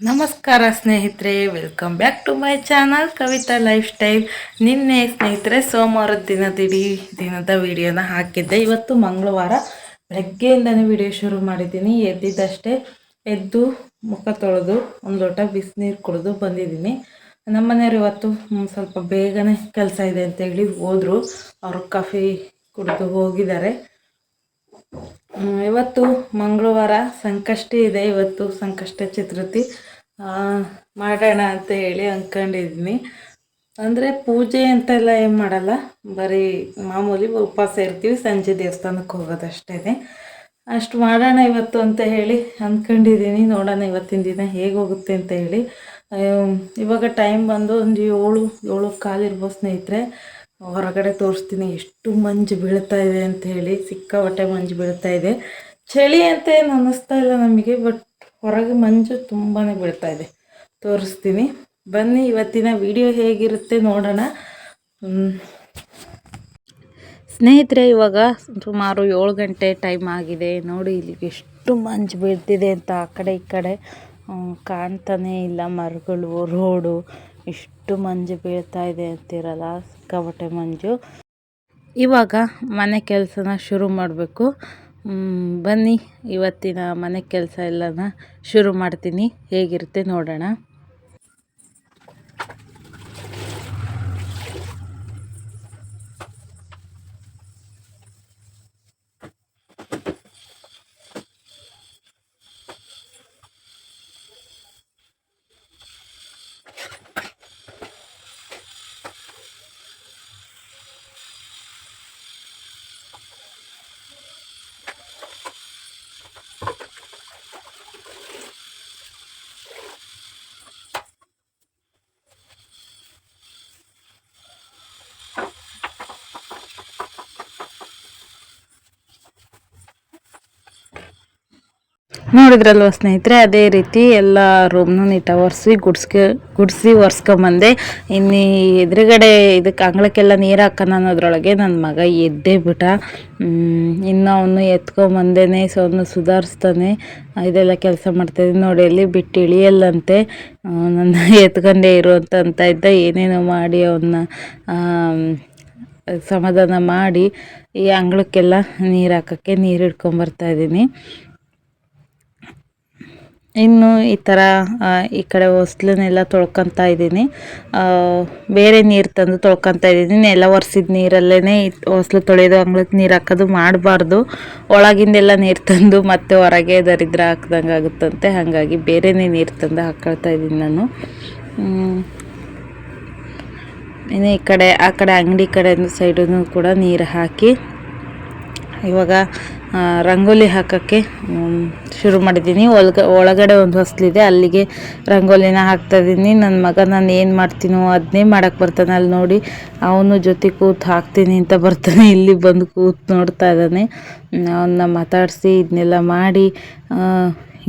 ನಮಸ್ಕಾರ ಸ್ನೇಹಿತರೆ welcome back to my channel Kavitha lifestyle ನಿನ್ನೆ ಸ್ನೇಹಿತರೆ ಸೋಮವಾರದ ದಿನದಿಡೀ, ದಿನದ ವಿಡಿಯೋನ ಹಾಕಿದ್ದೆ. ಇವತ್ತು ಮಂಗಳವಾರ ಬೆಳಗ್ಗೆಯಿಂದನೇ ವಿಡಿಯೋ ಶುರು ಮಾಡಿದ್ದೀನಿ. ಎದ್ದಿದ್ದಷ್ಟೇ, ಎದ್ದು ಮುಖ ತೊಳೆದು, ಒಂದು ಲೋಟ ಬಿಸಿನೀರು ಕುಡಿದು ಬಂದಿದ್ದೀನಿ. ನಮ್ಮನೆಯವರು ಇವತ್ತು ಸ್ವಲ್ಪ ಬೇಗನೆ ಕೆಲಸ ಇದೆ ಅಂತೇಳಿ ಹೋದರು. ಅವರು ಕಾಫಿ ಕುಡಿದು ಹೋಗಿದ್ದಾರೆ. ಇವತ್ತು ಮಂಗಳವಾರ ಸಂಕಷ್ಟಿ ಇದೆ. ಇವತ್ತು ಸಂಕಷ್ಟ ಚತುರ್ಥಿ. ಮಾಡೋಣ ಅಂತ ಹೇಳಿ ಅಂದ್ಕೊಂಡಿದ್ದೀನಿ ಅಂದರೆ ಪೂಜೆ ಅಂತೆಲ್ಲ ಏನು ಮಾಡಲ್ಲ, ಬರೀ ಮಾಮೂಲಿ ಉಪವಾಸ ಇರ್ತೀವಿ, ಸಂಜೆ ದೇವಸ್ಥಾನಕ್ಕೆ ಹೋಗೋದಷ್ಟೇ. ಅಷ್ಟು ಮಾಡೋಣ ಇವತ್ತು ಅಂತ ಹೇಳಿ ಅಂದ್ಕೊಂಡಿದ್ದೀನಿ. ನೋಡೋಣ ಇವತ್ತಿನ ದಿನ ಹೇಗೆ ಹೋಗುತ್ತೆ ಅಂತ ಹೇಳಿ. ಇವಾಗ ಟೈಮ್ ಬಂದು ಒಂದು ಏಳು ಏಳು ಕಾಲಿರ್ಬೋದು ಸ್ನೇಹಿತರೆ. ಹೊರಗಡೆ ತೋರಿಸ್ತೀನಿ ಎಷ್ಟು ಮಂಜು ಬೀಳ್ತಾ ಇದೆ ಅಂತ ಹೇಳಿ. ಸಿಕ್ಕಾಪಟ್ಟೆ ಮಂಜು ಬೀಳ್ತಾ ಇದೆ. ಚಳಿ ಅಂತ ಏನು ಅನ್ನಿಸ್ತಾ ಇಲ್ಲ ನಮಗೆ ಬಟ್ ಹೊರಗೆ ಮಂಜು ತುಂಬಾ ಬೀಳ್ತಾ ಇದೆ. ತೋರಿಸ್ತೀನಿ. ಬನ್ನಿ, ಇವತ್ತಿನ ವಿಡಿಯೋ ಹೇಗಿರುತ್ತೆ ನೋಡೋಣ. ಸ್ನೇಹಿತರೆ, ಇವಾಗ ಸುಮಾರು ಏಳು ಗಂಟೆ ಟೈಮ್ ಆಗಿದೆ. ನೋಡಿ ಇಲ್ಲಿ ಎಷ್ಟು ಮಂಜು ಬೀಳ್ತಿದೆ ಅಂತ ಆ ಕಡೆ ಈ ಕಡೆ. ಕಾಣ್ತಾನೇ ಇಲ್ಲ ಮರಗಳು ರೋಡು ಎಷ್ಟು ಮಂಜು ಬೀಳ್ತಾ ಇದೆ ಅಂತಿರಲ್ಲ, ಸಿಕ್ಕಾಪಟ್ಟೆ ಮಂಜು. ಇವಾಗ ಮನೆ ಕೆಲಸನ ಶುರು ಮಾಡಬೇಕು. ಬನ್ನಿ. ಇವತ್ತಿನ ಮನೆ ಕೆಲಸ ಎಲ್ಲನ ಶುರು ಮಾಡ್ತೀನಿ. ಹೇಗಿರುತ್ತೆ ನೋಡೋಣ. ನೋಡಿದ್ರಲ್ವ ಸ್ನೇಹಿತರೆ, ಅದೇ ರೀತಿ ಎಲ್ಲ ರೂಮ್ನು ನೀಟಾಗಿ ಒರೆಸಿ ಗುಡ್ಸ್ಕೆ ಗುಡಿಸಿ ಒರೆಸ್ಕೊಂಬಂದೆ, ಇನ್ನು ಎದುರುಗಡೆ ಇದಕ್ಕೆ ಅಂಗಳಕ್ಕೆಲ್ಲ ನೀರು ಹಾಕೋಣ ಅನ್ನೋದ್ರೊಳಗೆ ನನ್ನ ಮಗ ಎದ್ದೇ ಬಿಟ್ಟ. ಇನ್ನು ಅವನು ಎತ್ಕೊಂಬಂದೇನೆ, ಸೊ ಅವನು ಸುಧಾರಿಸ್ತಾನೆ. ಇದೆಲ್ಲ ಕೆಲಸ ಮಾಡ್ತಾಯಿದ್ದೆ. ನೋಡಿ ಅಲ್ಲಿ ಬಿಟ್ಟು ಇಳಿಯಲ್ಲಂತೆ. ನನ್ನ ಎತ್ಕೊಂಡೇ ಇರು ಅಂತ ಇದ್ದ. ಏನೇನೋ ಮಾಡಿ ಅವನ್ನ ಸಮಾಧಾನ ಮಾಡಿ ಈ ಅಂಗಳಕ್ಕೆಲ್ಲ ನೀರು ಹಾಕೋಕ್ಕೆ ನೀರು ಇದ್ದೀನಿ. ಇನ್ನು ಈ ಥರ ಈ ಕಡೆ ಹೊಸ್ಲನ್ನೆಲ್ಲ ತೊಳ್ಕೊತಾ ಇದ್ದೀನಿ. ಬೇರೆ ನೀರು ತಂದು ತೊಳ್ಕೊತಾ ಇದ್ದೀನಿ. ನೆಲ ಒರೆಸಿದ ನೀರಲ್ಲೇ ಹೊಸ್ಲು ತೊಳೆಯೋದು ಅಂಗ್ಳಕ್ಕೆ ನೀರು ಹಾಕೋದು ಮಾಡಬಾರ್ದು. ಒಳಗಿಂದೆಲ್ಲ ನೀರು ತಂದು ಮತ್ತೆ ಹೊರಗೆ ದರಿದ್ರ ಹಾಕ್ದಂಗೆ ಆಗುತ್ತಂತೆ. ಹಾಗಾಗಿ ಬೇರೆನೇ ನೀರು ತಂದು ಹಾಕೊಳ್ತಾ ಇದ್ದೀನಿ ನಾನು. ಇನ್ನು ಈ ಕಡೆ, ಆ ಕಡೆ ಅಂಗಡಿ ಕಡೆ ಸೈಡೂ ಕೂಡ ನೀರು ಹಾಕಿ. ಇವಾಗ ರಂಗೋಲಿ ಹಾಕೋಕ್ಕೆ ಶುರು ಮಾಡಿದ್ದೀನಿ. ಒಳಗ, ಒಳಗಡೆ ಒಂದು ಹೊಸ್ಲಿದೆ, ಅಲ್ಲಿಗೆ ರಂಗೋಲಿನ ಹಾಕ್ತಾಯಿದ್ದೀನಿ ನನ್ನ ಮಗ ನಾನು ಏನು ಮಾಡ್ತೀನೋ ಅದನ್ನೇ ಮಾಡೋಕ್ಕೆ ಬರ್ತಾನೆ. ಅಲ್ಲಿ ನೋಡಿ, ಅವನು ಜೊತೆ ಕೂತು ಹಾಕ್ತೀನಿ ಅಂತ ಬರ್ತಾನೆ. ಇಲ್ಲಿ ಬಂದು ಕೂತು ನೋಡ್ತಾ ಇದ್ದಾನೆ. ಅವನ್ನ ಮಾತಾಡಿಸಿ ಇದನ್ನೆಲ್ಲ ಮಾಡಿ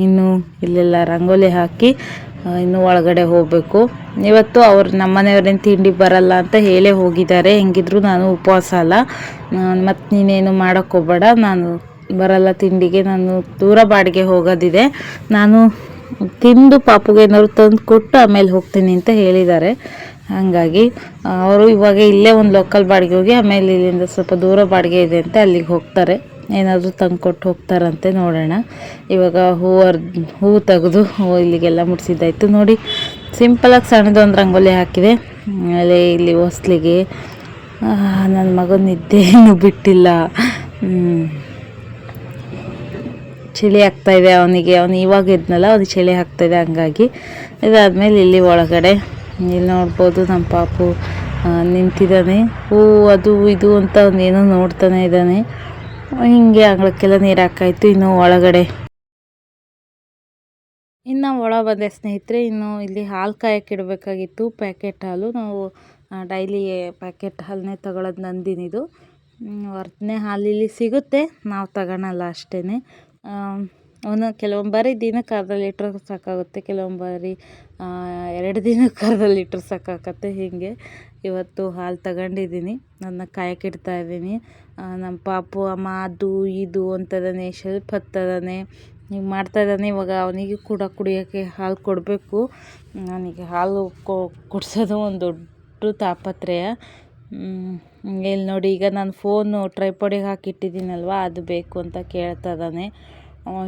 ಇನ್ನು ಇಲ್ಲೆಲ್ಲ ರಂಗೋಲಿ ಹಾಕಿ ಇನ್ನು ಒಳಗಡೆ ಹೋಗಬೇಕು. ಇವತ್ತು ಅವ್ರು ನಮ್ಮ ಮನೆಯವ್ರೇನು ತಿಂಡಿ ಬರಲ್ಲ ಅಂತ ಹೇಳೇ ಹೋಗಿದ್ದಾರೆ. ಹೆಂಗಿದ್ರು ನಾನು ಉಪವಾಸ ಅಲ್ಲ. ಮತ್ತು ನೀನೇನು ಮಾಡೋಕ್ಕೋಗ್ಬೇಡ ನಾನು ಬರಲ್ಲ, ತಿಂಡಿಗೆ ನಾನು ದೂರ ಬಾಡಿಗೆ ಹೋಗೋದಿದೆ. ನಾನು ತಿಂದು ಪಾಪುಗೆ ಏನಾದ್ರು ತಂದು ಕೊಟ್ಟು ಆಮೇಲೆ ಹೋಗ್ತೀನಿ ಅಂತ ಹೇಳಿದ್ದಾರೆ. ಹಾಗಾಗಿ ಅವರು ಇವಾಗ ಇಲ್ಲೇ ಒಂದು ಲೋಕಲ್ ಬಾಡಿಗೆ ಹೋಗಿ ಆಮೇಲೆ ಇಲ್ಲಿಂದ ಸ್ವಲ್ಪ ದೂರ ಬಾಡಿಗೆ ಇದೆ ಅಂತ ಅಲ್ಲಿಗೆ ಹೋಗ್ತಾರೆ. ಏನಾದರೂ ತಂದು ಕೊಟ್ಟು ಹೋಗ್ತಾರಂತೆ ನೋಡೋಣ. ಇವಾಗ ಹೂವರ್ ಹೂವು ತೆಗೆದು ಇಲ್ಲಿಗೆಲ್ಲ ಮುಟ್ಸಿದ್ದಾಯಿತು. ನೋಡಿ ಸಿಂಪಲಾಗಿ ಸಣ್ಣದೊಂದು ರಂಗೋಲಿ ಹಾಕಿದೆ. ಆಮೇಲೆ ಇಲ್ಲಿ ಹೊಸ್ಲಿಗೆ ನನ್ನ ಮಗನ ನಿದ್ದೆ ಇನ್ನೂ ಬಿಟ್ಟಿಲ್ಲ. ಚಳಿ ಆಗ್ತಾ ಇದೆ ಅವನಿಗೆ. ಅವನು ಇವಾಗ ಇದ್ನಲ್ಲ ಅವ್ನಿಗೆ ಚಳಿ ಆಗ್ತಾ ಇದೆ ಹಂಗಾಗಿ. ಇದಾದ್ಮೇಲೆ ಇಲ್ಲಿ ಒಳಗಡೆ ಇಲ್ಲಿ ನೋಡ್ಬೋದು ನಮ್ಮ ಪಾಪು ನಿಂತಿದ್ದಾನೆ. ಹೂ, ಅದು, ಇದು ಅಂತ ಅವನೇನೋ ನೋಡ್ತಾನೆ ಇದ್ದಾನೆ. ಹಿಂಗೆ ಅಂಗಳಕ್ಕೆಲ್ಲ ನೀರು ಹಾಕಾಯ್ತು, ಇನ್ನು ಒಳಗಡೆ. ಇನ್ನು ಒಳ ಬಂದೆ ಸ್ನೇಹಿತರೆ, ಇನ್ನು ಇಲ್ಲಿ ಹಾಲು ಕಾಯಕ್ಕೆ ಇಡಬೇಕಾಗಿತ್ತು. ಪ್ಯಾಕೆಟ್ ಹಾಲು, ನಾವು ಡೈಲಿ ಪ್ಯಾಕೆಟ್ ಹಾಲನ್ನೇ ತಗೊಳ್ಳೋದು ನಂದಿನಿದು. ಹೊರತನೇ ಹಾಲು ಇಲ್ಲಿ ಸಿಗುತ್ತೆ, ನಾವು ತಗೊಳಲ್ಲ ಅಷ್ಟೇ ಅವನು ಕೆಲವೊಂದು ಬಾರಿ ದಿನಕ್ಕೆ ಅರ್ಧ ಲೀಟ್ರ್ ಸಾಕಾಗುತ್ತೆ ಕೆಲವೊಂದು ಬಾರಿ ಎರಡು ದಿನಕ್ಕೆ ಅರ್ಧ ಲೀಟ್ರ್ ಸಾಕಾಗತ್ತೆ ಹೀಗೆ. ಇವತ್ತು ಹಾಲು ತಗೊಂಡಿದ್ದೀನಿ, ನನ್ನ ಕಾಯಕ್ಕಿಡ್ತಾ ಇದ್ದೀನಿ. ನಮ್ಮ ಪಾಪು, ಅಮ್ಮ, ಅದು, ಇದು ಅಂತದಾನೆ ಶೆಲ್ಫ್ ಹತ್ತದಾನೆ ಹಿಂಗೆ ಮಾಡ್ತಾ ಇದ್ದಾನೆ, ಇವಾಗ ಅವನಿಗೆ ಕೂಡ ಕುಡಿಯೋಕ್ಕೆ ಹಾಲು ಕೊಡಬೇಕು. ನನಗೆ ಹಾಲು ಕುಡಿಸೋದು ಒಂದು ದೊಡ್ಡ ತಾಪತ್ರಯ. ಇಲ್ಲಿ ನೋಡಿ, ಈಗ ನಾನು ಫೋನು ಟ್ರೈಪಾಡಿಗೆ ಹಾಕಿಟ್ಟಿದ್ದೀನಲ್ವ, ಅದು ಬೇಕು ಅಂತ ಕೇಳ್ತಾ ಇದ್ದಾನೆ.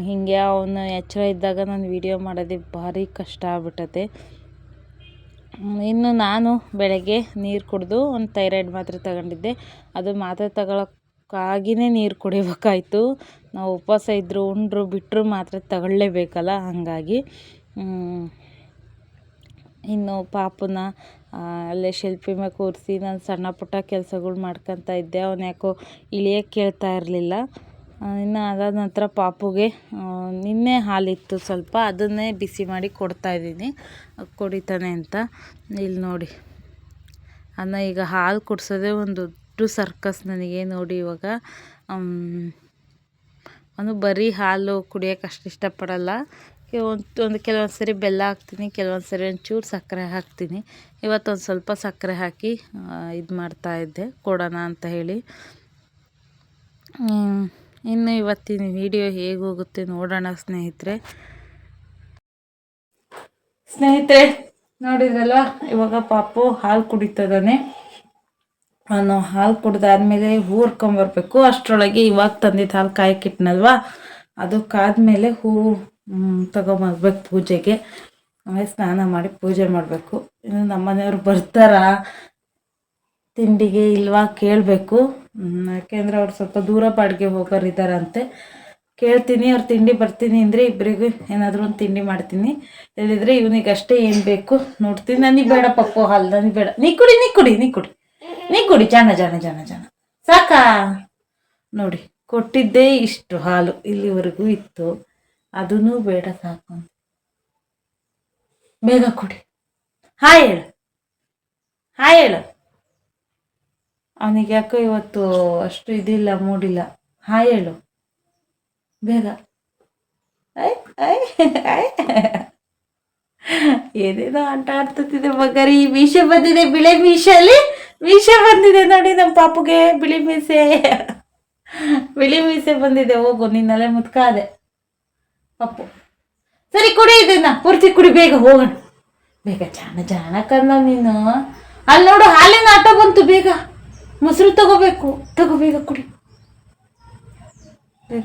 ಹೀಗೆ ಅವನು ಎಚ್ಚರ ಇದ್ದಾಗ ನಾನು ವೀಡಿಯೋ ಮಾಡೋದೇ ಭಾರಿ ಕಷ್ಟ ಆಗ್ಬಿಟ್ಟತೆ. ಇನ್ನು ನಾನು ಬೆಳಗ್ಗೆ ನೀರು ಕುಡಿದು ಒಂದು ಥೈರಾಯ್ಡ್ ಮಾತ್ರೆ ತಗೊಂಡಿದ್ದೆ. ಅದು ಮಾತ್ರೆ ತಗೊಳಕ್ಕಾಗಿಯೇ ನೀರು ಕುಡಿಬೇಕಾಯ್ತು. ನಾವು ಉಪವಾಸ ಇದ್ದರೂ ಉಂಡ್ರು ಬಿಟ್ಟರು ಮಾತ್ರೆ ತಗೊಳ್ಳೇಬೇಕಲ್ಲ ಹಾಗಾಗಿ. ಇನ್ನು ಪಾಪನ ಅಲ್ಲೇ ಶಿಲ್ಪಿ ಮೇಲೆ ಕೂರಿಸಿ ನಾನು ಸಣ್ಣ ಪುಟ್ಟ ಕೆಲಸಗಳು ಮಾಡ್ಕೊತಾ ಇದ್ದೆ. ಅವನು ಯಾಕೋ ಇಳಿಯೋಕ್ಕೆ ಕೇಳ್ತಾ ಇರಲಿಲ್ಲ. ಇನ್ನು ಅದಾದ ನಂತರ ಪಾಪುಗೆ ನಿನ್ನೆ ಹಾಲಿತ್ತು ಸ್ವಲ್ಪ, ಅದನ್ನೇ ಬಿಸಿ ಮಾಡಿ ಕೊಡ್ತಾ ಇದ್ದೀನಿ. ಕುಡಿತಾನೆ ಅಂತ. ಇಲ್ಲಿ ನೋಡಿ. ಅನ್ನ ಈಗ ಹಾಲು ಕುಡಿಸೋದೇ ಒಂದು ದೊಡ್ಡ ಸರ್ಕಸ್ ನನಗೆ ನೋಡಿ ಇವಾಗ. ಅವನು ಬರೀ ಹಾಲು ಕುಡಿಯೋಕೆ ಅಷ್ಟು ಇಷ್ಟಪಡಲ್ಲ. ಒಂದು ಒಂದು ಕೆಲವೊಂದು ಸರಿ ಬೆಲ್ಲ ಹಾಕ್ತೀನಿ, ಕೆಲವೊಂದು ಸರಿ ಒಂಚೂರು ಸಕ್ಕರೆ ಹಾಕ್ತೀನಿ. ಇವತ್ತೊಂದು ಸ್ವಲ್ಪ ಸಕ್ಕರೆ ಹಾಕಿ ಇದು ಮಾಡ್ತಾಯಿದ್ದೆ ಕೊಡೋಣ ಅಂತ ಹೇಳಿ. ಇನ್ನು ಇವತ್ತಿನ ವಿಡಿಯೋ ಹೇಗೋಗುತ್ತೆ ನೋಡೋಣ ಸ್ನೇಹಿತರೆ. ಸ್ನೇಹಿತರೆ, ನೋಡಿದ್ರಲ್ವ? ಇವಾಗ ಪಾಪು ಹಾಲು ಕುಡಿತದಾನೆ. ನಾನು ಹಾಲು ಕುಡ್ದಾದ್ಮೇಲೆ ಹೂರ್ಕೊಂಬರ್ಬೇಕು ಅಷ್ಟರೊಳಗೆ ಇವಾಗ ತಂದಿದ್ದ ಹಾಲು ಕಾಯಕ್ಕಿಟ್ನಲ್ವಾ ಅದು ಕಾದ್ಮೇಲೆ ಹೂ ತಗೊಂಬರ್ಬೇಕು ಪೂಜೆಗೆ. ಆಮೇಲೆ ಸ್ನಾನ ಮಾಡಿ ಪೂಜೆ ಮಾಡಬೇಕು. ಇನ್ನು ನಮ್ಮ ಮನೆಯವ್ರು ಬರ್ತಾರಾ? ತಿಂಡಿಗೆ ಇಲ್ವಾ ಕೇಳಬೇಕು. ಯಾಕೆಂದರೆ ಅವ್ರು ಸ್ವಲ್ಪ ದೂರ ಬಾಡಿಗೆ ಹೋಗೋರಿದ್ದಾರಂತೆ ಕೇಳ್ತೀನಿ, ಅವ್ರು ತಿಂಡಿ ಬರ್ತೀನಿ ಅಂದರೆ ಇಬ್ಬರಿಗೂ ಏನಾದರೂ ಒಂದು ತಿಂಡಿ ಮಾಡ್ತೀನಿ. ಹೇಳಿದರೆ ಇವನಿಗೆ ಅಷ್ಟೇ ಏನು ಬೇಕು ನೋಡ್ತೀನಿ. ನನಗೆ ಬೇಡ ಪಪ್ಪು ಹಾಲು, ನನಗೆ ಬೇಡ. ನೀ ಕುಡಿ ನೀ ಕುಡಿ ನೀ ಕುಡಿ. ನೀ ಕುಡಿ, ಜಾಣ ಜಾಣ ಜಾಣ ಜಾಣ. ಸಾಕಾ? ನೋಡಿ, ಕೊಟ್ಟಿದ್ದೇ ಇಷ್ಟು ಹಾಲು ಇಲ್ಲಿವರೆಗೂ ಇತ್ತು. ಅದೂ ಬೇಡ ಸಾಕು ಬೇಗ ಕೊಡಿ. ಹಾಯ್ ಹೇಳು. ಹಾಯ್ ಹೇಳು. ಅವನಿಗೆ ಯಾಕೋ ಇವತ್ತು ಅಷ್ಟು ಇದಿಲ್ಲ, ಮೂಡಿಲ್ಲ. ಹಾಯ್ ಹೇಳು. ಬೇಗ. ಏನೇನೋ ಆಟ ಆಡ್ತಿದೆ ಮಗರಿ. ಮೀಸೆ ಬಂದಿದೆ, ಬಿಳೆ ಮೀಸೆಯಲ್ಲಿ ಮೀಸೆ ಬಂದಿದೆ ನೋಡಿ ನಮ್ಮ ಪಾಪುಗೆ ಬಿಳಿ ಮೀಸೆ. ಬಿಳಿ ಮೀಸೆ ಬಂದಿದೆ. ಹೋಗು, ನಿನ್ನಲ್ಲೇ ಮುತ್ಕಾದೆ. ಪಪ್ಪು ಸರಿ, ಕುಡಿ ಇದನ್ನ. ಪೂರ್ತಿ ಕುಡಿ, ಬೇಗ ಹೋಗೋಣ. ಬೇಗ ಜಾಣ ಜಾಣ ಕಂದ ನೀನು. ಅಲ್ಲಿ ನೋಡು, ಹಾಲಿನ ಆಟ ಬಂತು, ಬೇಗ. ಮೊಸರು ತಗೋಬೇಕು. ತಗೋ, ಬೇಗ ಕುಡಿ.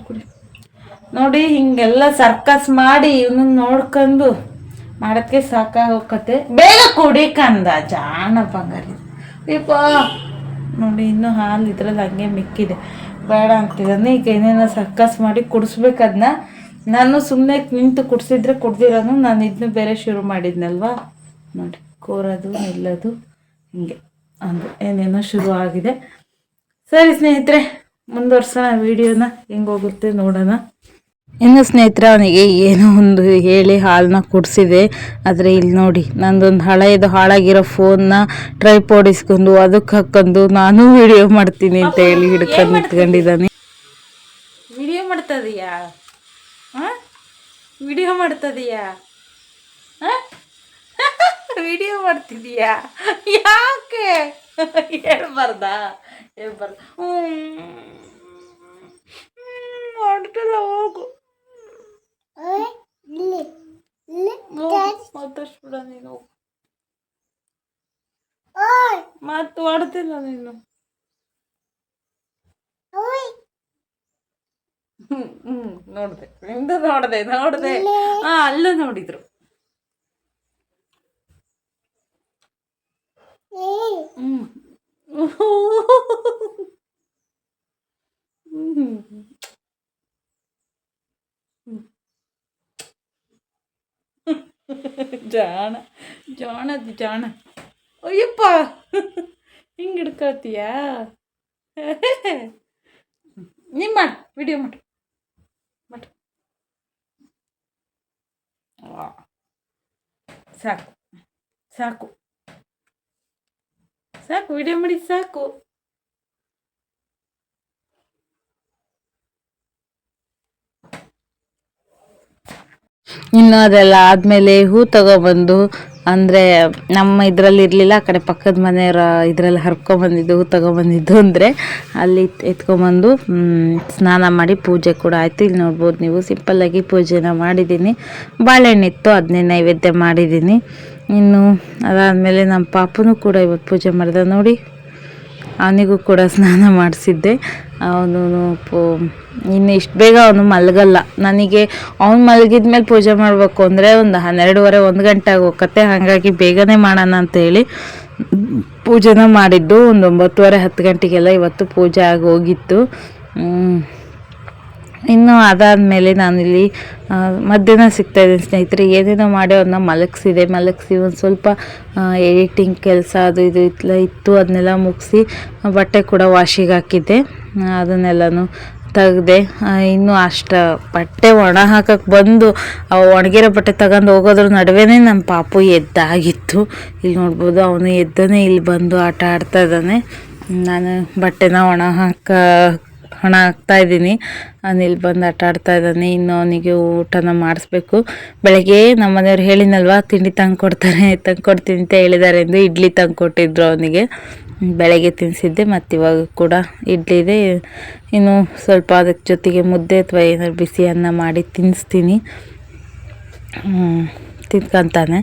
ಕುಡಿ. ನೋಡಿ, ಹಿಂಗೆಲ್ಲ ಸರ್ಕಸ್ ಮಾಡಿ ಇವನು ನೋಡ್ಕೊಂಡು ಮಾಡೋಕ್ಕೆ ಸಾಕಾಗೋಕತೆ. ಬೇಗ ಕುಡಿ ಕಂದ, ಜಾಣ ಬಂಗಾರಿ ದೀಪ ನೋಡಿ, ಇನ್ನೂ ಹಾಲು ಇದ್ರಲ್ಲಿ ಹಂಗೆ ಮಿಕ್ಕಿದೆ. ಬೇಡ ಅಂತಿದ್ದಾನೆ ಈಗ ಏನೇನೋ ಸರ್ಕಸ್ ಮಾಡಿ ಕುಡಿಸ್ಬೇಕದನ್ನ ನಾನು ಸುಮ್ಮನೆ ನಿಂತು ಕುಡಿಸಿದ್ರೆ ಕುಡ್ದಿರೋನು, ನಾನು ಇದನ್ನು ಬೇರೆ ಶುರು ಮಾಡಿದ್ನಲ್ವಾ? ನೋಡಿ, ಕೋರೋದು, ನಿಲ್ಲೋದು, ಹಿಂಗೆ. ಅಂದು ಏನೇನೋ ಶುರು ಆಗಿದೆ. ಸರಿ ಸ್ನೇಹಿತರೆ ಮುಂದುವರ್ಸೋಣ ವೀಡಿಯೋನ. ಹೆಂಗೆ ಹೋಗುತ್ತೆ ನೋಡೋಣ. ಇನ್ನು ಸ್ನೇಹಿತರೆ ಅವನಿಗೆ ಏನೋ ಒಂದು ಹೇಳಿ ಹಾಲನ್ನ ಕುಡಿಸಿದೆ. ಆದರೆ ಇಲ್ಲಿ ನೋಡಿ ನಂದೊಂದು ಹಳೆಯದು ಹಾಳಾಗಿರೋ ಫೋನ್ನ ಟ್ರೈಪೋಡ್ ಇಸ್ಕೊಂಡು ಅದಕ್ಕೆ ಹಾಕೊಂಡು ನಾನು ವಿಡಿಯೋ ಮಾಡ್ತೀನಿ ಅಂತ ಹೇಳಿ ಹಿಡ್ಕೊಂಡು ನಿಂತ್ಕೊಂಡಿದ್ದಾನೆ. ವಿಡಿಯೋ ಮಾಡ್ತದೀಯಾ ಹಾಂ ವಿಡಿಯೋ ಮಾಡ್ತದೀಯಾ ಹಾಂ ವಿಡಿಯೋ ಮಾಡ್ತಿದೀಯಾ ಯಾಕೆ ಹೇಳ್ಬಾರ್ದಾ ಹೇಳ್ಬಾರ್ದು ಹ್ಞೂ ಮಾಡ್ತಿಲ್ಲ ಹೋಗು ಮಾತಾಡ್ಸ್ಬಿಡ ನೀನು ಮಾತು ಆಡ್ತಿಲ್ಲ ನೀನು ಹ್ಮ್ ಹ್ಮ್ ನೋಡ್ದೆ ನಿಮ್ದು ನೋಡ್ದೆ ನೋಡ್ದೆ ಹಾ ಅಲ್ಲೂ ನೋಡಿದ್ರು ಜಾಣ ಜಾಣದು ಜಾಣ ಅಯ್ಯಪ್ಪ ಹಿಂಗೆ ಹಿಡ್ಕೊಳ್ತೀಯಾ ನಿಮ್ಮ ಮಾಡು ವಿಡಿಯೋ ಮಾಡು ಮಾಡು ಸಾಕು ಸಾಕು ಸಾಕು ವಿಡಿಯೋ ಮಾಡಿ ಸಾಕು. ಇನ್ನು ಅದೆಲ್ಲ ಆದಮೇಲೆ ಹೂ ತಗೊಬಂದು, ಅಂದರೆ ನಮ್ಮ ಇದರಲ್ಲಿ ಇರಲಿಲ್ಲ, ಆ ಕಡೆ ಪಕ್ಕದ ಮನೆಯವರ ಇದರಲ್ಲಿ ಹರ್ಕೊಂಬಂದಿದ್ದು ತಗೊಬಂದಿದ್ದು ಅಂದರೆ ಅಲ್ಲಿ ಎತ್ಕೊಂಬಂದು ಸ್ನಾನ ಮಾಡಿ ಪೂಜೆ ಕೂಡ ಆಯಿತು. ಇಲ್ಲಿ ನೋಡ್ಬೋದು ನೀವು, ಸಿಂಪಲ್ಲಾಗಿ ಪೂಜೆನ ಮಾಡಿದ್ದೀನಿ. ಬಾಳೆಹಣ್ಣಿತ್ತು ಅದನ್ನೇ ನೈವೇದ್ಯ ಮಾಡಿದ್ದೀನಿ. ಇನ್ನು ಅದಾದಮೇಲೆ ನಮ್ಮ ಪಾಪನೂ ಕೂಡ ಇವತ್ತು ಪೂಜೆ ಮಾಡಿದೆ ನೋಡಿ. ಅವನಿಗೂ ಕೂಡ ಸ್ನಾನ ಮಾಡಿಸಿದ್ದೆ. ಅವನು ಇನ್ನು ಇಷ್ಟು ಬೇಗ ಅವನು ಮಲಗಲ್ಲ. ನನಗೆ ಅವ್ನು ಮಲಗಿದ ಮೇಲೆ ಪೂಜೆ ಮಾಡಬೇಕು ಅಂದರೆ ಒಂದು ಹನ್ನೆರಡುವರೆ, ಒಂದು ಗಂಟೆ ಆಗೋಕತ್ತೆ. ಹಾಗಾಗಿ ಬೇಗನೆ ಮಾಡೋಣ ಅಂತೇಳಿ ಪೂಜೆನ ಮಾಡಿದ್ದು. ಒಂದು ಒಂಬತ್ತುವರೆ, ಹತ್ತು ಗಂಟೆಗೆಲ್ಲ ಇವತ್ತು ಪೂಜೆ ಆಗಿ ಹೋಗಿತ್ತು. ಇನ್ನು ಅದಾದಮೇಲೆ ನಾನಿಲ್ಲಿ ಮಧ್ಯಾಹ್ನ ಸಿಗ್ತಾ ಇದ್ದೀನಿ ಸ್ನೇಹಿತರೆ. ಏನೇನೋ ಮಾಡಿ ಅವ್ರನ್ನ ಮಲಗಿಸಿದೆ. ಮಲಗಿಸಿ ಒಂದು ಸ್ವಲ್ಪ ಎಡಿಟಿಂಗ್ ಕೆಲಸ ಅದು ಇದು ಇತ್ಲ, ಇತ್ತು. ಅದನ್ನೆಲ್ಲ ಮುಗಿಸಿ ಬಟ್ಟೆ ಕೂಡ ವಾಷಿಗೆ ಹಾಕಿದ್ದೆ. ಅದನ್ನೆಲ್ಲನು ತೆಗ್ದೆ. ಇನ್ನು ಅಷ್ಟು ಬಟ್ಟೆ ಒಣ ಹಾಕಕ್ಕೆ ಬಂದು ಒಣಗಿರೋ ಬಟ್ಟೆ ತಗೊಂಡು ಹೋಗೋದ್ರ ನಡುವೆನೇ ನನ್ನ ಪಾಪು ಎದ್ದಾಗಿತ್ತು. ಇಲ್ಲಿ ನೋಡ್ಬೋದು, ಅವನು ಎದ್ದನೇ ಇಲ್ಲಿ ಬಂದು ಆಟ ಆಡ್ತಾ ಇದ್ದಾನೆ. ನಾನು ಬಟ್ಟೆನ ಒಣ ಹಾಕ ಹಣ ಹಾಕ್ತಾ ಇದ್ದೀನಿ. ಇಲ್ಲಿ ಬಂದು ಆಟ ಆಡ್ತಾ ಇದ್ದಾನೆ. ಇನ್ನು ಅವನಿಗೆ ಊಟನ ಮಾಡಿಸ್ಬೇಕು. ಬೆಳಗ್ಗೆ ನಮ್ಮ ಮನೆಯವ್ರು ಹೇಳಿನಲ್ವಾ ತಿಂಡಿ ತಂದು ಕೊಡ್ತಾರೆ, ತಂದು ಕೊಡ್ತೀನಿ ಅಂತ ಹೇಳಿದ್ದಾರೆ ಎಂದು ಇಡ್ಲಿ ತಂದು ಕೊಟ್ಟಿದ್ರು ಅವನಿಗೆ. ಬೆಳಗ್ಗೆ ತಿನ್ನಿಸಿದ್ದೆ ಮತ್ತು ಇವಾಗ ಕೂಡ ಇಡ್ಲಿ ಇದೆ. ಇನ್ನು ಸ್ವಲ್ಪ ಅದಕ್ಕೆ ಜೊತೆಗೆ ಮುದ್ದೆ ಅಥವಾ ಏನಾದ್ರು ಬಿಸಿ ಅನ್ನ ಮಾಡಿ ತಿನ್ನಿಸ್ತೀನಿ. ತಿನ್ಕೊಂತಾನೆ.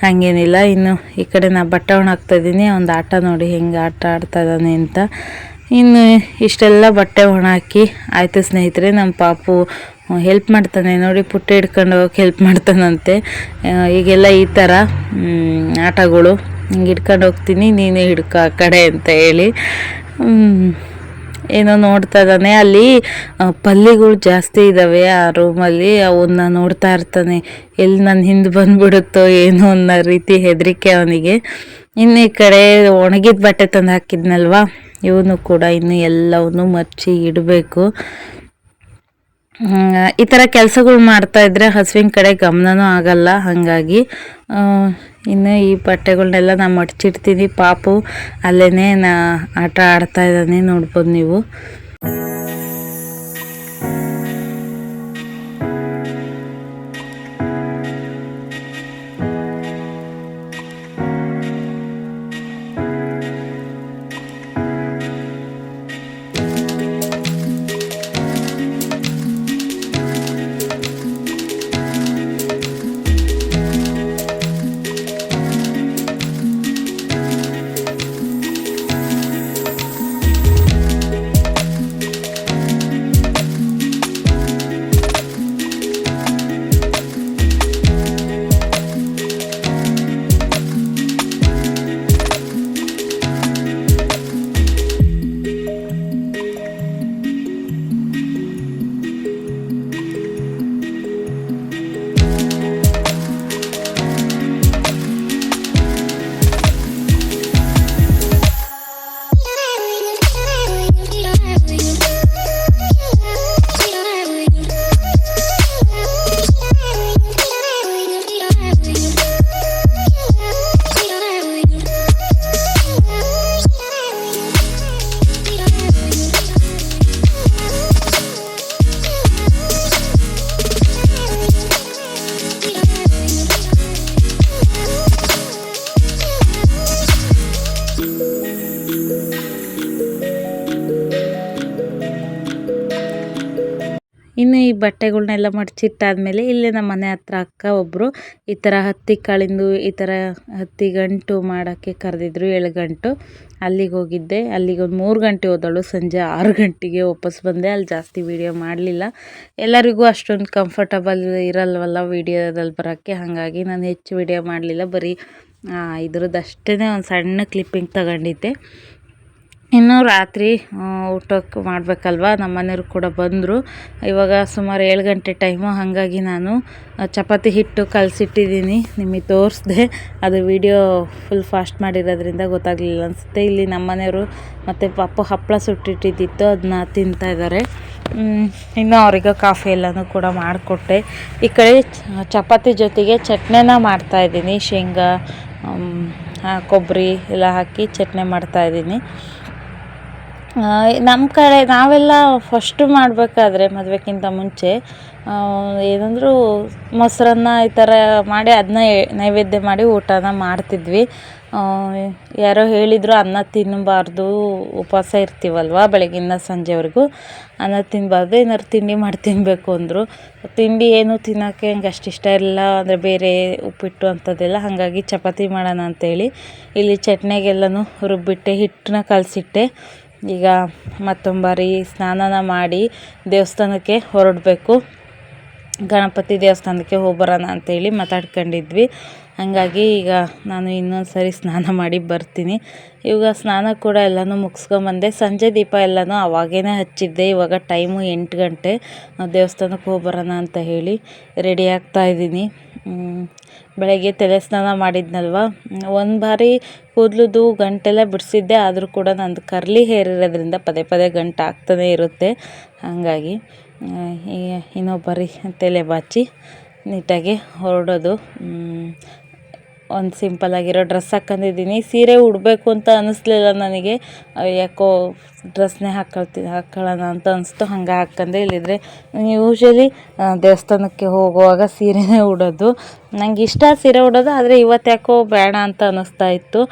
ಹಾಗೇನಿಲ್ಲ. ಇನ್ನು ಈ ಕಡೆ ನಾ ಬಟ್ಟೆ ಒಣ ಹಾಕ್ತಾಯಿದ್ದೀನಿ ಒಂದು ಆಟ ನೋಡಿ ಹೆಂಗೆ ಆಟ ಆಡ್ತಾ ಇದ್ದಾನೆ ಅಂತ. ಇನ್ನು ಇಷ್ಟೆಲ್ಲ ಬಟ್ಟೆ ಒಣ ಹಾಕಿ, ಆಯಿತು ಸ್ನೇಹಿತರೆ ನಮ್ಮ ಪಾಪು ಹೆಲ್ಪ್ ಮಾಡ್ತಾನೆ. ನೋಡಿ, ಪುಟ್ಟ ಹಿಡ್ಕೊಂಡು ಹೋಗಕ್ಕೆ ಹೆಲ್ಪ್ ಮಾಡ್ತಾನಂತೆ. ಈಗೆಲ್ಲ ಈ ಥರ ಆಟಗಳು ಹಿಂಗೆ ಹಿಡ್ಕೊಂಡು ಹೋಗ್ತೀನಿ, ನೀನೇ ಹಿಡ್ಕೊ ಆ ಕಡೆ ಅಂತ ಹೇಳಿ. ಏನೋ ನೋಡ್ತಾ ಇದ್ದಾನೆ. ಅಲ್ಲಿ ಪಲ್ಲಿಗಳು ಜಾಸ್ತಿ ಇದ್ದಾವೆ ಆ ರೂಮಲ್ಲಿ ಅವನ್ನ ನೋಡ್ತಾ ಇರ್ತಾನೆ. ಎಲ್ಲಿ ನನ್ನ ಹಿಂದೆ ಬಂದ್ಬಿಡುತ್ತೋ ಏನೋ ಅನ್ನೋ ರೀತಿ ಹೆದರಿಕೆ ಅವನಿಗೆ. ಇನ್ನು ಈ ಕಡೆ ಒಣಗಿದ ಬಟ್ಟೆ ತಂದು ಹಾಕಿದ್ನಲ್ವಾ? ಇವನು ಕೂಡ ಇನ್ನು ಎಲ್ಲವನ್ನು ಮರ್ಚಿ ಇಡಬೇಕು. ಈ ಥರ ಕೆಲಸಗಳು ಮಾಡ್ತಾ ಇದ್ದರೆ ಹಸುವಿನ ಕಡೆ ಗಮನನೂ ಆಗಲ್ಲ. ಹಾಗಾಗಿ ಇನ್ನು ಈ ಬಟ್ಟೆಗಳನ್ನೆಲ್ಲ ನಾನು ಮಡ್ಚಿಡ್ತೀನಿ. ಪಾಪು ಅಲ್ಲೇ ನಾ ಆಟ ಆಡ್ತಾ ಇದ್ದಾನೆ ನೋಡ್ಬೋದು ನೀವು. ಬಟ್ಟೆಗಳ್ನೆಲ್ಲ ಮಡ್ಚಿಟ್ಟಾದ್ಮೇಲೆ ಇಲ್ಲೇ ನಮ್ಮ ಮನೆ ಹತ್ರ ಅಕ್ಕ ಒಬ್ಬರು ಈ ಥರ ಹತ್ತಿ ಕಾಳಿಂದು ಈ ಥರ ಹತ್ತಿ ಗಂಟು ಮಾಡೋಕ್ಕೆ ಕರೆದಿದ್ರು ಏಳು ಗಂಟು. ಅಲ್ಲಿಗೆ ಹೋಗಿದ್ದೆ. ಅಲ್ಲಿಗೆ ಒಂದು ಮೂರು ಗಂಟೆ ಹೋದಳು. ಸಂಜೆ ಆರು ಗಂಟೆಗೆ ವಾಪಸ್ ಬಂದೆ. ಅಲ್ಲಿ ಜಾಸ್ತಿ ವೀಡಿಯೋ ಮಾಡಲಿಲ್ಲ. ಎಲ್ಲರಿಗೂ ಅಷ್ಟೊಂದು ಕಂಫರ್ಟಬಲ್ ಇರಲ್ವಲ್ಲ ವೀಡಿಯೋದಲ್ಲಿ ಬರೋಕ್ಕೆ. ಹಾಗಾಗಿ ನಾನು ಹೆಚ್ಚು ವೀಡಿಯೋ ಮಾಡಲಿಲ್ಲ. ಬರೀ ಇದ್ರದ್ದು ಅಷ್ಟೇ ಒಂದು ಸಣ್ಣ ಕ್ಲಿಪ್ಪಿಂಗ್ ತಗೊಂಡಿದ್ದೆ. ಇನ್ನು ರಾತ್ರಿ ಊಟಕ್ಕೆ ಮಾಡಬೇಕಲ್ವ? ನಮ್ಮ ಮನೆಯವರು ಕೂಡ ಬಂದರು. ಇವಾಗ ಸುಮಾರು ಏಳು ಗಂಟೆ ಟೈಮು ಹಾಗಾಗಿ ನಾನು ಚಪಾತಿ ಹಿಟ್ಟು ಕಲಸಿಟ್ಟಿದ್ದೀನಿ. ನಿಮಗೆ ತೋರಿಸ್ದೆ. ಅದು ವಿಡಿಯೋ ಫುಲ್ ಫಾಸ್ಟ್ ಮಾಡಿರೋದ್ರಿಂದ ಗೊತ್ತಾಗಲಿಲ್ಲ ಅನಿಸುತ್ತೆ. ಇಲ್ಲಿ ನಮ್ಮ ಮನೆಯವರು ಮತ್ತು ಪಪ್ಪು ಹಪ್ಪಳ ಸುಟ್ಟಿಟ್ಟಿದ್ದಿತ್ತು. ಅದನ್ನ ತಿಂತಾ ಇದ್ದಾರೆ ಇನ್ನು ಅವರಿಗೆ ಕಾಫಿ ಎಲ್ಲನೂ ಕೂಡ ಮಾಡಿಕೊಟ್ಟೆ. ಈ ಕಡೆ ಚಪಾತಿ ಜೊತೆಗೆ ಚಟ್ನಿನ ಮಾಡ್ತಾಯಿದ್ದೀನಿ ಶೇಂಗಾ ಕೊಬ್ಬರಿ ಎಲ್ಲ ಹಾಕಿ ಚಟ್ನಿ ಮಾಡ್ತಾಯಿದ್ದೀನಿ ನಮ್ಮ ಕಡೆ ನಾವೆಲ್ಲ ಫಸ್ಟು ಮಾಡಬೇಕಾದ್ರೆ ಮದುವೆಕ್ಕಿಂತ ಮುಂಚೆ ಏನಂದರೂ ಮೊಸರನ್ನ ಈ ಥರ ಮಾಡಿ ಅದನ್ನ ನೈವೇದ್ಯ ಮಾಡಿ ಊಟನ ಮಾಡ್ತಿದ್ವಿ. ಯಾರೋ ಹೇಳಿದರು ಅನ್ನ ತಿನ್ನಬಾರ್ದು, ಉಪವಾಸ ಇರ್ತೀವಲ್ವ ಬೆಳಗ್ಗಿಂದ ಸಂಜೆವರೆಗೂ? ಅನ್ನ ತಿನ್ನಬಾರ್ದು, ಏನಾದ್ರು ತಿಂಡಿ ಮಾಡಿ ತಿನ್ನಬೇಕು ಅಂದರು. ತಿಂಡಿ ಏನು ತಿನ್ನೋಕ್ಕೆ ನಂಗೆ ಅಷ್ಟು ಇಷ್ಟ ಇಲ್ಲ, ಅಂದರೆ ಬೇರೆ ಉಪ್ಪಿಟ್ಟು ಅಂಥದ್ದೆಲ್ಲ. ಹಾಗಾಗಿ ಚಪಾತಿ ಮಾಡೋಣ ಅಂತೇಳಿ ಇಲ್ಲಿ ಚಟ್ನಿಗೆಲ್ಲನೂ ರುಬ್ಬಿಟ್ಟೆ, ಹಿಟ್ಟನ್ನ ಕಲಸಿಟ್ಟೆ. ಈಗ ಮತ್ತೊಂಬಾರಿ ಸ್ನಾನನ ಮಾಡಿ ದೇವಸ್ಥಾನಕ್ಕೆ ಹೊರಡಬೇಕು. ಗಣಪತಿ ದೇವಸ್ಥಾನಕ್ಕೆ ಹೋಗಿ ಬರೋಣ ಅಂತೇಳಿ ಮಾತಾಡ್ಕೊಂಡಿದ್ವಿ. ಹಾಗಾಗಿ ಈಗ ನಾನು ಇನ್ನೊಂದು ಸಾರಿ ಸ್ನಾನ ಮಾಡಿ ಬರ್ತೀನಿ. ಇವಾಗ ಸ್ನಾನ ಕೂಡ ಎಲ್ಲನೂ ಮುಗಿಸ್ಕೊಂಬಂದೆ, ಸಂಜೆ ದೀಪ ಎಲ್ಲನೂ ಅವಾಗೇ ಹಚ್ಚಿದ್ದೆ. ಇವಾಗ ಟೈಮು ಎಂಟು ಗಂಟೆ. ದೇವಸ್ಥಾನಕ್ಕೆ ಹೋಗ್ಬರೋಣ ಅಂತ ಹೇಳಿ ರೆಡಿ ಆಗ್ತಾ ಇದ್ದೀನಿ. ಬೆಳಗ್ಗೆ ತಲೆ ಸ್ನಾನ ಮಾಡಿದ್ನಲ್ವ? ಒಂದು ಬಾರಿ ಕೂದಲುದು ಗಂಟೆಲ್ಲ ಬಿಡಿಸಿದ್ದೆ, ಆದರೂ ಕೂಡ ನಂದು ಕರ್ಲಿ ಹೇರ್ ಇರೋದ್ರಿಂದ ಪದೇ ಪದೇ ಗಂಟೆ ಆಗ್ತಾನೇ ಇರುತ್ತೆ. ಹಾಗಾಗಿ ಇನ್ನೊಬ್ಬರಿ ತಲೆ ಬಾಚಿ ನೀಟಾಗಿ ಹೊರಡೋದು. ಒಂದು ಸಿಂಪಲ್ಲಾಗಿರೋ ಡ್ರೆಸ್ ಹಾಕ್ಕೊಂಡಿದ್ದೀನಿ ಸೀರೆ ಉಡಬೇಕು ಅಂತ ಅನ್ನಿಸ್ಲಿಲ್ಲ ನನಗೆ. ಯಾಕೋ ಡ್ರೆಸ್ನೇ ಹಾಕ್ಕೊಳ್ತೀನಿ ಹಾಕ್ಕೊಳ್ಳೋಣ ಅಂತ ಅನಿಸ್ತು. ಹಂಗೆ ಹಾಕ್ಕೊಂಡೆ. ಇಲ್ಲಿದ್ರೆ ಯೂಶ್ವಲಿ ದೇವಸ್ಥಾನಕ್ಕೆ ಹೋಗುವಾಗ ಸೀರೆನೇ ಉಡೋದು. ನನಗೆ ಇಷ್ಟ ಸೀರೆ ಉಡೋದು, ಆದರೆ ಇವತ್ತು ಯಾಕೋ ಬೇಡ ಅಂತ ಅನ್ನಿಸ್ತಾ ಇತ್ತು.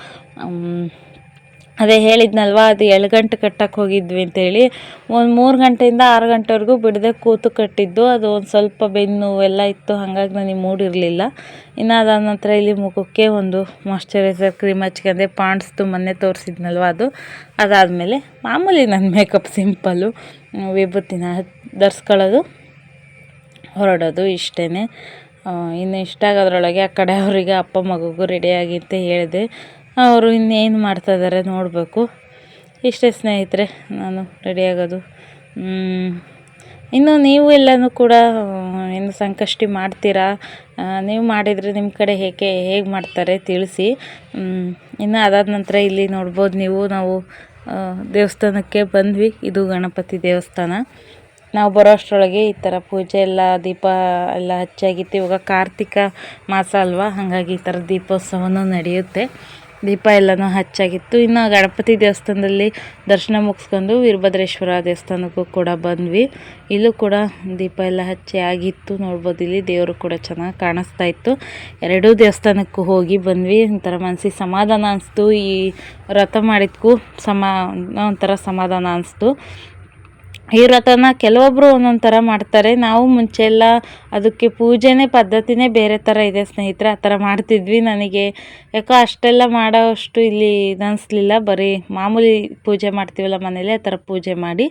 ಅದೇ ಹೇಳಿದ್ನಲ್ವ, ಅದು ಎಳ್ಗಂಟು ಕಟ್ಟಕ್ಕೆ ಹೋಗಿದ್ವಿ ಅಂತೇಳಿ. ಒಂದು ಮೂರು ಗಂಟೆಯಿಂದ ಆರು ಗಂಟೆವರೆಗೂ ಬಿಡದೆ ಕೂತು ಕಟ್ಟಿದ್ದು. ಅದು ಒಂದು ಸ್ವಲ್ಪ ಬೆನ್ನು ಇತ್ತು, ಹಾಗಾಗಿ ನನಗೆ ಮೂಡಿರಲಿಲ್ಲ. ಇನ್ನು ಅದಾದ ನಂತರ ಇಲ್ಲಿ ಮುಖಕ್ಕೆ ಒಂದು ಮಾಯಿಶ್ಚರೈಸರ್ ಕ್ರೀಮ್ ಹಚ್ಕೊಂಡೆ. ಪಾಂಡ್ಸ್ದು ಮೊನ್ನೆ ತೋರಿಸಿದ್ನಲ್ವ ಅದು. ಅದಾದಮೇಲೆ ಮಾಮೂಲಿ ನನ್ನ ಮೇಕಪ್ ಸಿಂಪಲ್ಲು ವಿಭೂತಿನ ಧರಿಸ್ಕೊಳ್ಳೋದು, ಹೊರಡೋದು ಇಷ್ಟೇ ಇನ್ನು ಇಷ್ಟ ಆಗೋದ್ರೊಳಗೆ ಆ ಕಡೆ ಅವರಿಗೆ ಅಪ್ಪ ಮಗುಗೂ ರೆಡಿಯಾಗಿ ಅಂತ ಹೇಳಿದೆ. ಅವರು ಇನ್ನೇನು ಮಾಡ್ತಾಯಿದ್ದಾರೆ ನೋಡಬೇಕು. ಇಷ್ಟೇ ಸ್ನೇಹಿತರೆ, ನಾನು ರೆಡಿಯಾಗೋದು ಇನ್ನು ನೀವು ಎಲ್ಲನೂ ಕೂಡ ಏನು ಸಂಕಷ್ಟಿ ಮಾಡ್ತೀರಾ? ನೀವು ಮಾಡಿದರೆ ನಿಮ್ಮ ಕಡೆ ಹೇಗೆ ಹೇಗೆ ಮಾಡ್ತಾರೆ ತಿಳಿಸಿ. ಇನ್ನು ಅದಾದ ನಂತರ ಇಲ್ಲಿ ನೋಡ್ಬೋದು ನೀವು, ನಾವು ದೇವಸ್ಥಾನಕ್ಕೆ ಬಂದ್ವಿ. ಇದು ಗಣಪತಿ ದೇವಸ್ಥಾನ. ನಾವು ಬರೋ ಅಷ್ಟರೊಳಗೆ ಈ ಥರ ಪೂಜೆ ಎಲ್ಲ, ದೀಪ ಎಲ್ಲ ಹಚ್ಚಾಗಿತ್ತು ಇವಾಗ ಕಾರ್ತಿಕ ಮಾಸ ಅಲ್ವಾ? ಹಾಗಾಗಿ ಈ ಥರ ದೀಪೋತ್ಸವನೂ ನಡೆಯುತ್ತೆ. ದೀಪ ಎಲ್ಲನೂ ಹಚ್ಚಾಗಿತ್ತು. ಇನ್ನು ಗಣಪತಿ ದೇವಸ್ಥಾನದಲ್ಲಿ ದರ್ಶನ ಮುಗಿಸ್ಕೊಂಡು ವೀರಭದ್ರೇಶ್ವರ ದೇವಸ್ಥಾನಕ್ಕೂ ಕೂಡ ಬಂದ್ವಿ. ಇಲ್ಲೂ ಕೂಡ ದೀಪ ಎಲ್ಲ ಹಚ್ಚಿ ಆಗಿತ್ತು. ನೋಡ್ಬೋದು ಇಲ್ಲಿ ದೇವರು ಕೂಡ ಚೆನ್ನಾಗಿ ಕಾಣಿಸ್ತಾ ಇತ್ತು. ಎರಡೂ ದೇವಸ್ಥಾನಕ್ಕೂ ಹೋಗಿ ಬಂದ್ವಿ. ಒಂಥರ ಮನಸ್ಸಿಗೆ ಸಮಾಧಾನ ಅನಿಸ್ತು. ಈ ವ್ರತ ಮಾಡಿದ್ಕೂ ಸಮಾ ಒಂಥರ ಸಮಾಧಾನ ಅನಿಸ್ತು. ಈ ವ್ರತನ ಕೆಲವೊಬ್ಬರು ಒಂದೊಂದು ಥರ ಮಾಡ್ತಾರೆ. ನಾವು ಮುಂಚೆ ಎಲ್ಲ ಅದಕ್ಕೆ ಪೂಜೆನೇ ಪದ್ಧತಿನೇ ಬೇರೆ ಥರ ಇದೆ ಸ್ನೇಹಿತರೆ, ಆ ಥರ ಮಾಡ್ತಿದ್ವಿ ನನಗೆ. ಯಾಕೋ ಅಷ್ಟೆಲ್ಲ ಮಾಡೋವಷ್ಟು ಇಲ್ಲಿ ಅನಿಸ್ಲಿಲ್ಲ ಬರೀ ಮಾಮೂಲಿ ಪೂಜೆ ಮಾಡ್ತೀವಲ್ಲ ಮನೇಲಿ ಆ ಥರ ಪೂಜೆ ಮಾಡಿ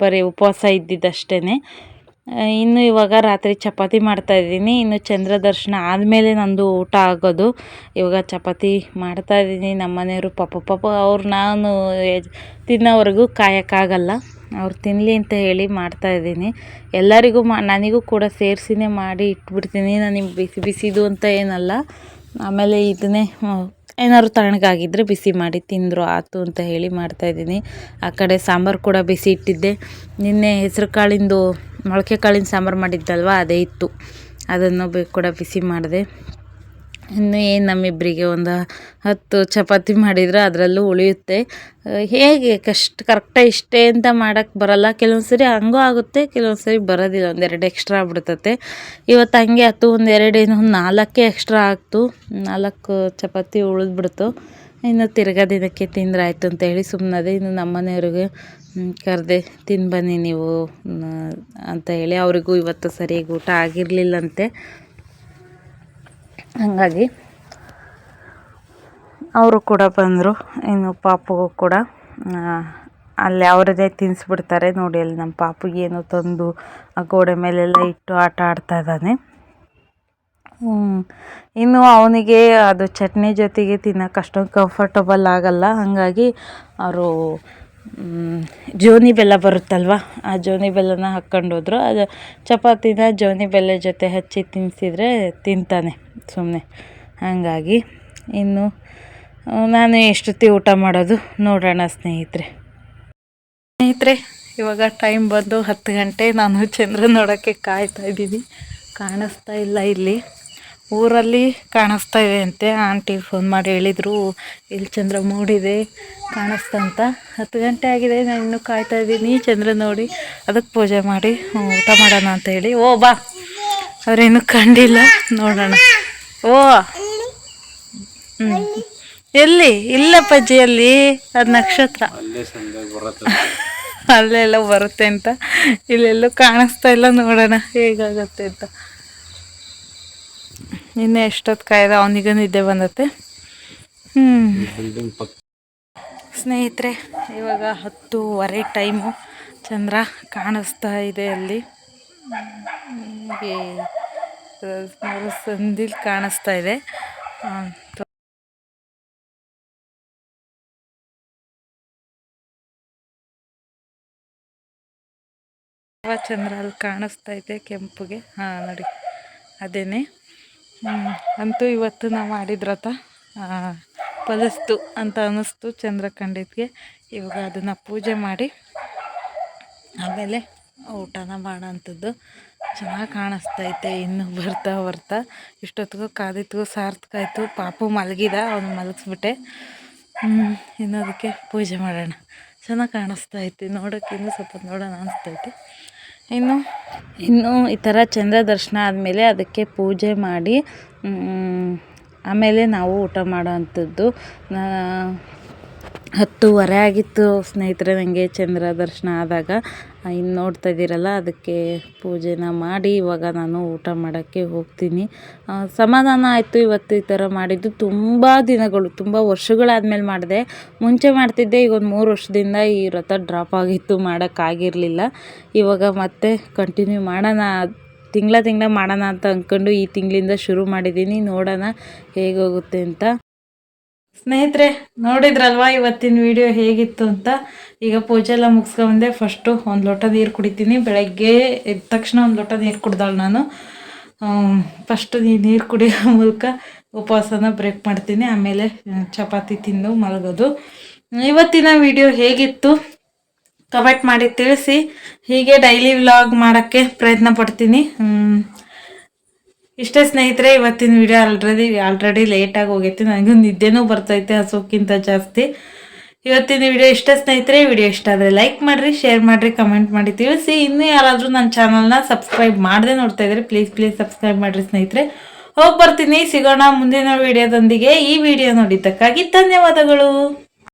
ಬರೀ ಉಪವಾಸ ಇದ್ದಿದ್ದಷ್ಟೇ ಇನ್ನು ಇವಾಗ ರಾತ್ರಿ ಚಪಾತಿ ಮಾಡ್ತಾಯಿದ್ದೀನಿ ಇನ್ನು ಚಂದ್ರ ದರ್ಶನ ಆದಮೇಲೆ ನಂದು ಊಟ ಆಗೋದು. ಇವಾಗ ಚಪಾತಿ ಮಾಡ್ತಾಯಿದ್ದೀನಿ ನಮ್ಮ ಮನೆಯವರು ಪಾಪ ಪಾಪ ಅವ್ರು ನಾನು ತಿನ್ನೋವರೆಗೂ ಕಾಯೋಕ್ಕಾಗಲ್ಲ. ಅವ್ರು ತಿನ್ನಲಿ ಅಂತ ಹೇಳಿ ಮಾಡ್ತಾಯಿದ್ದೀನಿ ಎಲ್ಲರಿಗೂ ಮಾ, ನನಗೂ ಕೂಡ ಸೇರಿಸಿನೇ ಮಾಡಿ ಇಟ್ಬಿಡ್ತೀನಿ. ನನಗೆ ಬಿಸಿ, ಬಿಸಿದು ಅಂತ ಏನಲ್ಲ. ಆಮೇಲೆ ಇದನ್ನೇ ಏನಾದ್ರು ತಣ್ಣಗಾಗಿದ್ದರೆ ಬಿಸಿ ಮಾಡಿ ತಿಂದರು ಆಯ್ತು ಅಂತ ಹೇಳಿ ಮಾಡ್ತಾಯಿದ್ದೀನಿ ಆ ಕಡೆ ಸಾಂಬಾರು ಕೂಡ ಬಿಸಿ ಇಟ್ಟಿದ್ದೆ. ನಿನ್ನೆ ಹೆಸರು ಕಾಳಿಂದು ಮೊಳಕೆ ಕಾಳಿನ ಸಾಂಬಾರು ಮಾಡಿದ್ದಲ್ವ, ಅದೇ ಇತ್ತು. ಅದನ್ನು ಕೂಡ ಬಿಸಿ ಮಾಡಿದೆ. ಇನ್ನು ಏನು ನಮ್ಮಿಬ್ಬರಿಗೆ ಒಂದು ಹತ್ತು ಚಪಾತಿ ಮಾಡಿದರೆ ಅದರಲ್ಲೂ ಉಳಿಯುತ್ತೆ. ಹೇಗೆ ಕಷ್ಟ ಕರೆಕ್ಟಾಗಿ ಇಷ್ಟೇ ಅಂತ ಮಾಡೋಕ್ಕೆ ಬರೋಲ್ಲ. ಕೆಲವೊಂದು ಸರಿ ಹಂಗೂ ಆಗುತ್ತೆ ಕೆಲವೊಂದು ಸರಿ ಬರೋದಿಲ್ಲ. ಒಂದೆರಡು ಎಕ್ಸ್ಟ್ರಾ ಆಗ್ಬಿಡ್ತತೆ. ಇವತ್ತು ಹಂಗೆ ಹತ್ತು ಒಂದೆರಡು ಏನು ಒಂದು ನಾಲ್ಕೇ ಎಕ್ಸ್ಟ್ರಾ ಆಗ್ತು. ನಾಲ್ಕು ಚಪಾತಿ ಉಳಿದ್ಬಿಡ್ತು. ಇನ್ನು ತಿರ್ಗಾ ದಿನಕ್ಕೆ ತಿಂದ್ರೆ ಆಯಿತು ಅಂತ ಹೇಳಿ ಸುಮ್ಮನದೆ ಇನ್ನು ನಮ್ಮ ಮನೆಯವ್ರಿಗೆ ಕರೆದೆ ತಿನ್ಬನ್ನಿ ನೀವು ಅಂತ ಹೇಳಿ ಅವರಿಗೂ ಇವತ್ತು ಸರಿಯಾಗಿ ಊಟ ಆಗಿರಲಿಲ್ಲಂತೆ. ಹಾಗಾಗಿ ಅವರು ಕೂಡ ಬಂದರು, ಇನ್ನು ಪಾಪುಗೂ ಕೂಡ ಅಲ್ಲಿ ಅವರದೇ ತಿನ್ನಿಸ್ಬಿಡ್ತಾರೆ ನೋಡಿ ಅಲ್ಲಿ ನಮ್ಮ ಪಾಪುಗೆ ಏನೋ ತಂದು, ಆ ಗೋಡೆ ಮೇಲೆಲ್ಲ ಇಟ್ಟು ಆಟ ಆಡ್ತಾ ಇದ್ದಾನೆ. ಇನ್ನು ಅವನಿಗೆ ಅದು ಚಟ್ನಿ ಜೊತೆಗೆ ತಿನ್ನೋಕೆ ಅಷ್ಟೊಂದು ಕಂಫರ್ಟಬಲ್ ಆಗಲ್ಲ. ಹಾಗಾಗಿ ಅವರು ಜೋನಿ ಬೆಲ್ಲ ಬರುತ್ತಲ್ವ, ಆ ಜೋನಿ ಬೆಲ್ಲನ ಹಾಕ್ಕೊಂಡು ಹೋದ್ರು. ಅದು ಚಪಾತಿನ ಜೋನಿ ಬೆಲ್ಲ ಜೊತೆ ಹಚ್ಚಿ ತಿನ್ನಿಸಿದ್ರೆ ತಿಂತಾನೆ ಸುಮ್ಮನೆ ಹಾಗಾಗಿ ಇನ್ನು, ನಾನು ಎಷ್ಟೊತ್ತಿ ಊಟ ಮಾಡೋದು ನೋಡೋಣ ಸ್ನೇಹಿತರೆ. ಸ್ನೇಹಿತರೆ, ಇವಾಗ ಟೈಮ್ ಬಂದು ಹತ್ತು ಗಂಟೆ. ನಾನು ಚಂದ್ರ ನೋಡೋಕ್ಕೆ ಕಾಯ್ತಾ ಇದ್ದೀನಿ. ಕಾಣಿಸ್ತಾ ಇಲ್ಲ ಇಲ್ಲಿ. ಊರಲ್ಲಿ ಕಾಣಿಸ್ತಾ ಇದೆ ಅಂತೆ. ಆಂಟಿ ಫೋನ್ ಮಾಡಿ ಹೇಳಿದರು ಇಲ್ಲಿ ಚಂದ್ರ ಮೂಡಿದೆ ಕಾಣಿಸ್ತಂತ ಹತ್ತು ಗಂಟೆ ಆಗಿದೆ ನಾನು ಇನ್ನೂ ಕಾಯ್ತಾ ಇದ್ದೀನಿ. ಚಂದ್ರ ನೋಡಿ ಅದಕ್ಕೆ ಪೂಜೆ ಮಾಡಿ ಊಟ ಮಾಡೋಣ ಅಂತ ಹೇಳಿ. ಓ ಬಾ. ಅವ್ರೇನು ಕಂಡಿಲ್ಲ. ನೋಡೋಣ. ಓ. ಹ್ಞೂ ಎಲ್ಲಿ? ಇಲ್ಲ ಪಜ್ಜಿ ಅಲ್ಲಿ. ಅದು ನಕ್ಷತ್ರ. ಅಲ್ಲೆಲ್ಲ ಬರುತ್ತೆ ಅಂತ. ಇಲ್ಲೆಲ್ಲೂ ಕಾಣಿಸ್ತಾ ಇಲ್ಲ. ನೋಡೋಣ ಹೇಗಾಗತ್ತೆ ಅಂತ. ನಿನ್ನೆ ಎಷ್ಟೊತ್ತು ಕಾಯ್ದ, ಅವನಿಗೂ ನಿದ್ದೆ ಬಂದತ್ತೆ ಹ್ಞೂ ಸ್ನೇಹಿತರೆ, ಇವಾಗ ಹತ್ತೂವರೆ ಟೈಮು. ಚಂದ್ರ ಕಾಣಿಸ್ತಾ ಇದೆ ಅಲ್ಲಿ. ಸಂದಿಲ್ ಕಾಣಿಸ್ತಾ ಇದೆ. ಚಂದ್ರ ಅಲ್ಲಿ ಕಾಣಿಸ್ತಾ ಇದೆ ಕೆಂಪುಗೆ? ಹಾಂ, ನೋಡಿ. ಅದೇನೆ. ಅಂತೂ ಇವತ್ತು ನಾವು ಮಾಡಿದ್ರತ ಫಲಿಸ್ತು ಅಂತ ಅನ್ನಿಸ್ತು ಚಂದ್ರ ಕಂಡಿದ್ಗೆ ಇವಾಗ ಅದನ್ನು ಪೂಜೆ ಮಾಡಿ, ಆಮೇಲೆ ಊಟನ ಮಾಡೋಂಥದ್ದು ಚೆನ್ನಾಗಿ ಕಾಣಿಸ್ತೈತೆ, ಇನ್ನು ಬರ್ತಾ ಬರ್ತಾ. ಇಷ್ಟೊತ್ತಿಗೂ ಕಾದಿತ್ತು ಸಾರ್ಥಕ ಆಯಿತು, ಪಾಪು ಮಲಗಿದ, ಅವನು ಮಲಗಿಸ್ಬಿಟ್ಟೆ. ಇನ್ನು ಅದಕ್ಕೆ ಪೂಜೆ ಮಾಡೋಣ. ಚೆನ್ನಾಗಿ ಕಾಣಿಸ್ತೈತೆ ನೋಡೋಕೆ ಇನ್ನೂ ಸ್ವಲ್ಪ ನೋಡೋಣ ಅನಿಸ್ತೈತೆ. ಇನ್ನು? ಇನ್ನು ಈ ಥರ ಚಂದ್ರ ದರ್ಶನ ಆದಮೇಲೆ ಅದಕ್ಕೆ ಪೂಜೆ ಮಾಡಿ ಆಮೇಲೆ ನಾವು ಊಟ ಮಾಡೋ ಅಂಥದ್ದು. ನಾ- ಹತ್ತುವರೆ ಆಗಿತ್ತು ಸ್ನೇಹಿತರೆ ನನಗೆ ಚಂದ್ರ ದರ್ಶನ ಆದಾಗ. ಇನ್ನು ನೋಡ್ತಾ ಇದ್ದೀರಲ್ಲ, ಅದಕ್ಕೆ ಪೂಜೆನ ಮಾಡಿ ಇವಾಗ ನಾನು ಊಟ ಮಾಡೋಕ್ಕೆ ಹೋಗ್ತೀನಿ. ಸಮಾಧಾನ ಆಯಿತು ಇವತ್ತು ಈ ಥರ ಮಾಡಿದ್ದು. ತುಂಬ ದಿನಗಳು, ತುಂಬ ವರ್ಷಗಳಾದಮೇಲೆ ಮಾಡಿದೆ. ಮುಂಚೆ ಮಾಡ್ತಿದ್ದೆ, ಈಗ ಒಂದು ಮೂರು ವರ್ಷದಿಂದ ಈ ವ್ರತ ಡ್ರಾಪ್ ಆಗಿತ್ತು ಮಾಡೋಕ್ಕಾಗಿರಲಿಲ್ಲ ಇವಾಗ ಮತ್ತೆ ಕಂಟಿನ್ಯೂ ಮಾಡೋಣ, ತಿಂಗಳ ತಿಂಗಳ ಮಾಡೋಣ ಅಂತ ಅಂದ್ಕೊಂಡು ಈ ತಿಂಗಳಿಂದ ಶುರು ಮಾಡಿದ್ದೀನಿ. ನೋಡೋಣ ಹೇಗೋಗುತ್ತೆ ಅಂತ. ಸ್ನೇಹಿತರೆ, ನೋಡಿದ್ರಲ್ವಾ ಇವತ್ತಿನ ವಿಡಿಯೋ ಹೇಗಿತ್ತು ಅಂತ? ಈಗ ಪೂಜೆ ಎಲ್ಲ ಮುಗಿಸ್ಕೊಂಡೆ ಫಸ್ಟು ಒಂದು ಲೋಟ ನೀರು ಕುಡಿತೀನಿ. ಬೆಳಗ್ಗೆ ಎದ್ದ ತಕ್ಷಣ ಒಂದು ಲೋಟ ನೀರು ಕುಡ್ದಾಳು ನಾನು. ಫಸ್ಟು ನೀರು ಕುಡಿಯೋ ಮೂಲಕ ಉಪವಾಸನ ಬ್ರೇಕ್ ಮಾಡ್ತೀನಿ. ಆಮೇಲೆ ಚಪಾತಿ ತಿಂದು ಮಲಗೋದು. ಇವತ್ತಿನ ವಿಡಿಯೋ ಹೇಗಿತ್ತು? ಕಮೆಂಟ್ ಮಾಡಿ ತಿಳಿಸಿ. ಹೀಗೆ ಡೈಲಿ ವ್ಲಾಗ್ ಮಾಡೋಕ್ಕೆ ಪ್ರಯತ್ನ ಪಡ್ತೀನಿ. ಇಷ್ಟೇ ಸ್ನೇಹಿತರೆ, ಇವತ್ತಿನ ವಿಡಿಯೋ ಆಲ್ರೆಡಿ ಆಲ್ರೆಡಿ ಲೇಟಾಗಿ ಹೋಗೈತೆ. ನನಗೂ ನಿದ್ದೆನೂ ಬರ್ತೈತೆ ಹಸುಕ್ಕಿಂತ ಜಾಸ್ತಿ. ಇವತ್ತಿನ ವಿಡಿಯೋ ಇಷ್ಟ ಸ್ನೇಹಿತರೆ ವಿಡಿಯೋ ಇಷ್ಟ ಆದರೆ ಲೈಕ್ ಮಾಡಿರಿ ಶೇರ್ ಮಾಡಿರಿ ಕಮೆಂಟ್ ಮಾಡಿ ತಿಳಿಸಿ. ಇನ್ನೂ ಯಾರಾದರೂ ನನ್ನ ಚಾನಲ್ನ ಸಬ್ಸ್ಕ್ರೈಬ್ ಮಾಡದೆ ನೋಡ್ತಾ ಇದ್ರೆ ಪ್ಲೀಸ್ ಪ್ಲೀಸ್ ಸಬ್ಸ್ಕ್ರೈಬ್ ಮಾಡಿರಿ ಸ್ನೇಹಿತರೆ. ಹೋಗಿ ಬರ್ತೀನಿ, ಸಿಗೋಣ ಮುಂದಿನ ವಿಡಿಯೋದೊಂದಿಗೆ ಈ ವಿಡಿಯೋ ನೋಡಿದ್ದಕ್ಕಾಗಿ ಧನ್ಯವಾದಗಳು.